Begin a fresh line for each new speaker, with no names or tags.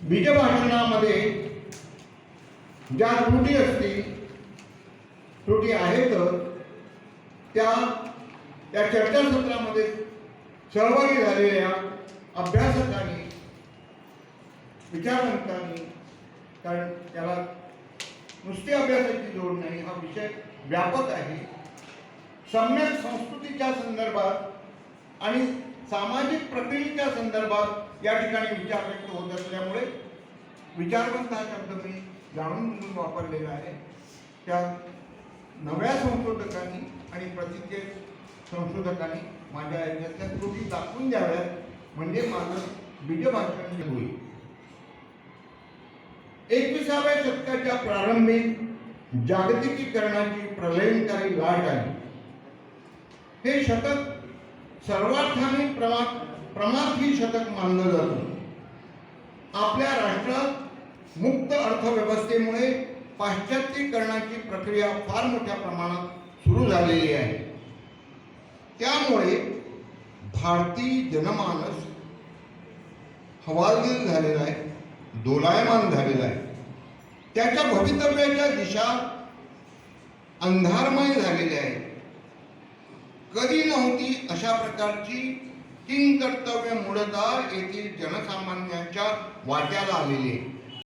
बीजभाषणामध्ये ज्या त्रुटी असतील त्रुटी आहेत त्या त्या चर्चासत्रामध्ये सहभागी झालेल्या अभ्यासकांनी विचारवंतांनी कारण त्याला नुसती अभ्यासाची जोड नाही हा विषय व्यापक आहे. सम्यक संस्कृतीच्या संदर्भात आणि सामाजिक प्रक्रियेच्या संदर्भात या ठिकाणी विचार व्यक्त होत असल्यामुळे विचारवंत हा शब्द मी जाणून म्हणून वापरलेला आहे. त्या नव्या संशोधकांनी आणि प्रसिद्ध संशोधकांनी माझ्या याच्यातल्या त्रुटी दाखवून द्याव्यात म्हणजे माझं बीजभाषण होईल. एकविसाव्या शतकाच्या प्रारंभी जागतिकीकरणाची प्रलयंकारी लाट आली. हे शतक सर्वार्थाने प्रमाण प्रमार्थी ही शतक मानलं जातं. आपल्या राष्ट्रात मुक्त अर्थव्यवस्थेमुळे पाश्चात्यीकरणाची प्रक्रिया फार मोठ्या प्रमाणात सुरू झालेली आहे. त्यामुळे भारतीय जनमानस हवालदिल झालेला आहे दोलायमान झालेला आहे. त्याच्या भवितव्याच्या दिशा अंधारमय झालेल्या आहेत. कधी नव्हती अशा प्रकारची तीन कर्तव्य मुळतः येथील जनसामान्यांच्या वाट्याला आलेली